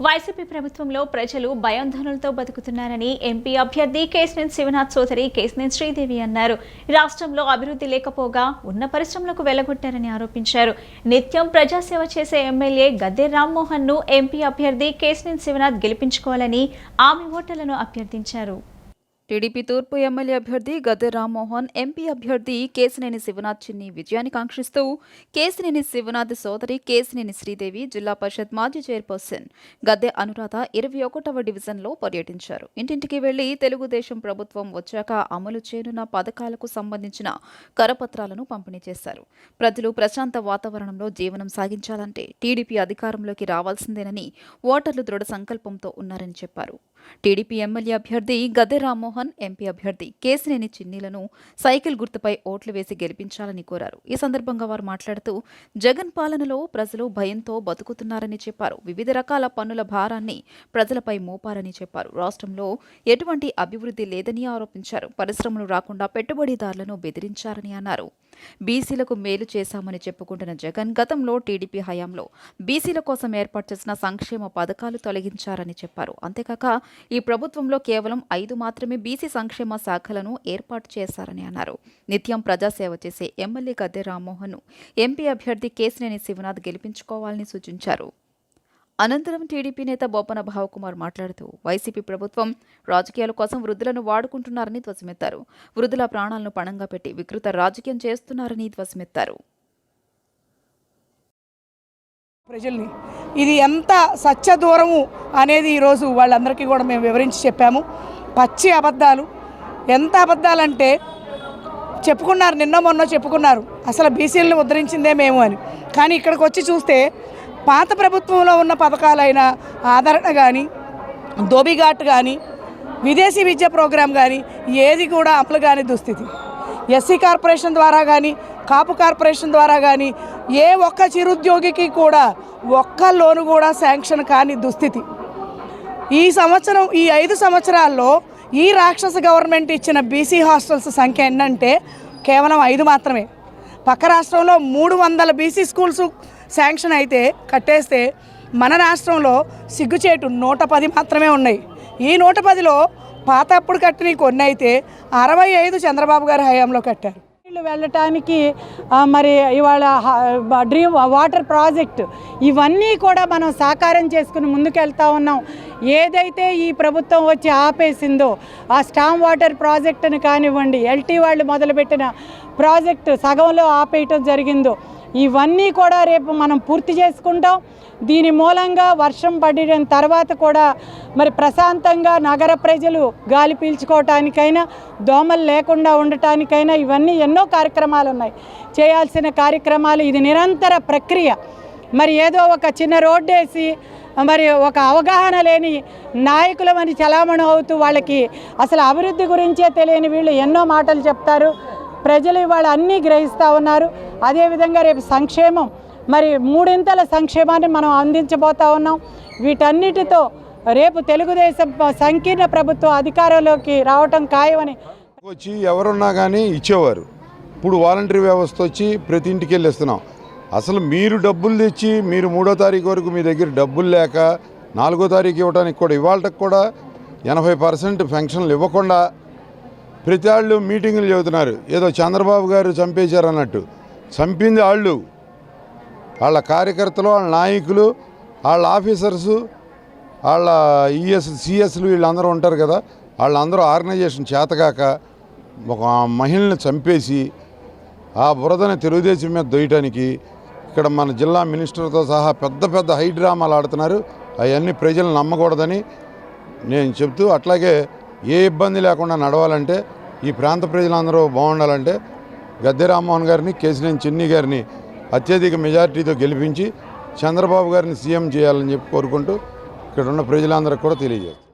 YCP ప్రభుత్వంలో ప్రజలు భయాందోళనలతో బతుకుతున్నారని MP అభ్యర్థి కేసినేని శివనాథ్ చౌదరి కేసినేని శ్రీదేవి అన్నారు. రాష్ట్రంలో అభివృద్ధి లేకపోగా ఉన్న పరిశ్రమలకు వెలగొట్టారని ఆరోపించారు. నిత్యం ప్రజాసేవ చేసే ఎమ్మెల్యే గద్దె రామ్మోహన్ను ఎంపీ అభ్యర్థి కేసినేని శివనాథ్ గెలిపించుకోవాలని ఆమె ఓటర్లను అభ్యర్థించారు. టీడీపీ తూర్పు ఎమ్మెల్యే అభ్యర్థి గద్దె రామ్మోహన్ ఎంపీ అభ్యర్థి కేసినేని శివనాథ్ చిన్ని విజయాన్ని కాంక్షిస్తూ కేసినేని శివనాథ్ సోదరి కేసినేని శ్రీదేవి జిల్లా పరిషత్ మాజీ చైర్పర్సన్ గద్దె అనురాధ ఇరవై ఒకటవ డివిజన్లో పర్యటించారు. ఇంటింటికి వెళ్ళి తెలుగుదేశం ప్రభుత్వం వచ్చాక అమలు చేయనున్న పథకాలకు సంబంధించిన కరపత్రాలను పంపిణీ చేశారు. ప్రజలు ప్రశాంత వాతావరణంలో జీవనం సాగించాలంటే టీడీపీ అధికారంలోకి రావాల్సిందేనని ఓటర్లు దృఢ సంకల్పంతో ఉన్నారని చెప్పారు. టీడీపీ ఎమ్మెల్యే అభ్యర్థి గద్దె రామ్మోహన్ ఎంపీ అభ్యర్థి కేసినేని చిన్నీలను సైకిల్ గుర్తుపై ఓట్లు వేసి గెలిపించాలని కోరారు. ఈ సందర్భంగా వారు మాట్లాడుతూ జగన్ పాలనలో ప్రజలు భయంతో బతుకుతున్నారని చెప్పారు. వివిధ రకాల పన్నుల భారాన్ని ప్రజలపై మోపారని చెప్పారు. రాష్ట్రంలో ఎటువంటి అభివృద్ధి లేదని ఆరోపించారు. పరిశ్రమలు రాకుండా పెట్టుబడిదారులను బెదిరించారని అన్నారు. బీసీలకు మేలు చేశామని చెప్పుకుంటున్న జగన్ గతంలో టీడీపీ హయాంలో బీసీల కోసం ఏర్పాటు చేసిన సంక్షేమ పథకాలు తొలగించారని చెప్పారు. అంతేకాక ఈ ప్రభుత్వంలో కేవలం ఐదు మాత్రమే బీసీ సంక్షేమ శాఖలను ఏర్పాటు చేశారని అన్నారు. నిత్యం ప్రజాసేవ చేసే ఎమ్మెల్యే గద్దె రామ్మోహన్ ఎంపీ అభ్యర్థి కేసినేని శివనాథ్ గెలిపించుకోవాలని సూచించారు. అనంతరం టీడీపీ నేత బొప్పన భావకుమార్ మాట్లాడుతూ వైసీపీ ప్రభుత్వం రాజకీయాల కోసం వృద్ధులను వాడుకుంటున్నారని ధ్వసమెత్తారు. వృద్ధుల ప్రాణాలను పణంగా పెట్టి వికృత రాజకీయం చేస్తున్నారని ధ్వసమెత్తారు. ప్రజల్ని ఇది ఎంత సత్య దూరము అనేది ఈరోజు వాళ్ళందరికీ కూడా మేము వివరించి చెప్పాము. పచ్చి అబద్ధాలు. ఎంత అబద్ధాలంటే చెప్పుకున్నారు నిన్న మొన్న చెప్పుకున్నారు. అసలు బీసీలను ఉద్ధరించిందే మేము అని. కానీ ఇక్కడికి వచ్చి చూస్తే పాత ప్రభుత్వంలో ఉన్న పథకాలైన ఆదరణ కానీ దోబిఘాట్ కానీ విదేశీ విద్య ప్రోగ్రాం కానీ ఏది కూడా అమలు కాని దుస్థితి. ఎస్సీ కార్పొరేషన్ ద్వారా కానీ కాపు కార్పొరేషన్ ద్వారా కానీ ఏ ఒక్క చిరుద్యోగికి కూడా ఒక్క లోను కూడా శాంక్షన్ కాని దుస్థితి. ఈ సంవత్సరం ఈ ఐదు సంవత్సరాల్లో ఈ రాక్షస గవర్నమెంట్ ఇచ్చిన బీసీ హాస్టల్స్ సంఖ్య ఏంటంటే కేవలం ఐదు మాత్రమే. పక్క రాష్ట్రంలో మూడు వందల బీసీ స్కూల్స్ శాంక్షన్ అయితే కట్టేస్తే మన రాష్ట్రంలో సిగ్గుచేటు నూట పది మాత్రమే ఉన్నాయి. ఈ నూట పదిలో పాత అప్పుడు కట్టిన కొన్ని అయితే అరవై ఐదు చంద్రబాబు గారి హయాంలో కట్టారు. నీళ్ళు వెళ్ళటానికి మరి ఇవాళ డ్రీమ్ వాటర్ ప్రాజెక్ట్ ఇవన్నీ కూడా మనం సాకారం చేసుకుని ముందుకెళ్తా ఉన్నాం. ఏదైతే ఈ ప్రభుత్వం వచ్చి ఆపేసిందో ఆ స్టామ్ వాటర్ ప్రాజెక్టును కానివ్వండి ఎల్టీ వాళ్ళు మొదలుపెట్టిన ప్రాజెక్టు సగంలో ఆపేయటం జరిగిందో ఇవన్నీ కూడా రేపు మనం పూర్తి చేసుకుంటాం. దీని మూలంగా వర్షం పడిన తర్వాత కూడా మరి ప్రశాంతంగా నగర ప్రజలు గాలి పీల్చుకోవటానికైనా దోమలు లేకుండా ఉండటానికైనా ఇవన్నీ ఎన్నో కార్యక్రమాలు ఉన్నాయి. చేయాల్సిన కార్యక్రమాలు ఇది నిరంతర ప్రక్రియ. మరి ఏదో ఒక చిన్న రోడ్డు వేసి మరి ఒక అవగాహన లేని నాయకులమని చలామణి అవుతూ వాళ్ళకి అసలు అభివృద్ధి గురించే తెలియని వీళ్ళు ఎన్నో మాటలు చెప్తారు. ప్రజలు ఇవాళ అన్నీ గ్రహిస్తూ ఉన్నారు. అదేవిధంగా రేపు సంక్షేమం. మరి మూడింతల సంక్షేమాన్ని మనం అందించబోతా ఉన్నాం. వీటన్నిటితో రేపు తెలుగుదేశం సంకీర్ణ ప్రభుత్వం అధికారంలోకి రావటం ఖాయమని వచ్చి ఎవరున్నా కానీ ఇచ్చేవారు. ఇప్పుడు వాలంటరీ వ్యవస్థ వచ్చి ప్రతి ఇంటికి వెళ్ళిస్తున్నాం. అసలు మీరు డబ్బులు తెచ్చి మీరు మూడో తారీఖు వరకు మీ దగ్గర డబ్బులు లేక నాలుగో తారీఖు ఇవ్వడానికి కూడా ఇవాళకి కూడా ఎనభై పర్సెంట్ పెన్షన్లు ఇవ్వకుండా ప్రతి వాళ్ళు మీటింగులు చెబుతున్నారు. ఏదో చంద్రబాబు గారు చంపేశారు అన్నట్టు చంపింది వాళ్ళు వాళ్ళ కార్యకర్తలు వాళ్ళ నాయకులు వాళ్ళ ఆఫీసర్సు వాళ్ళ ఈఎస్ సిఎస్లు వీళ్ళందరూ ఉంటారు కదా. వాళ్ళందరూ ఆర్గనైజేషన్ చేతగాక ఒక మహిళని చంపేసి ఆ బురదని తెలుగుదేశం మీద దొయ్యటానికి ఇక్కడ మన జిల్లా మినిస్టర్తో సహా పెద్ద పెద్ద హై డ్రామాలు ఆడుతున్నారు. అవన్నీ ప్రజలు నమ్మకూడదని నేను చెప్తూ అట్లాగే ఏ ఇబ్బంది లేకుండా నడవాలంటే ఈ ప్రాంత ప్రజలందరూ బాగుండాలంటే గద్దె రామ్మోహన్ గారిని కేసినేని చిన్ని గారిని అత్యధిక మెజారిటీతో గెలిపించి చంద్రబాబు గారిని సీఎం చేయాలని చెప్పి కోరుకుంటూ ఇక్కడ ఉన్న ప్రజలందరికీ కూడా తెలియజేస్తాను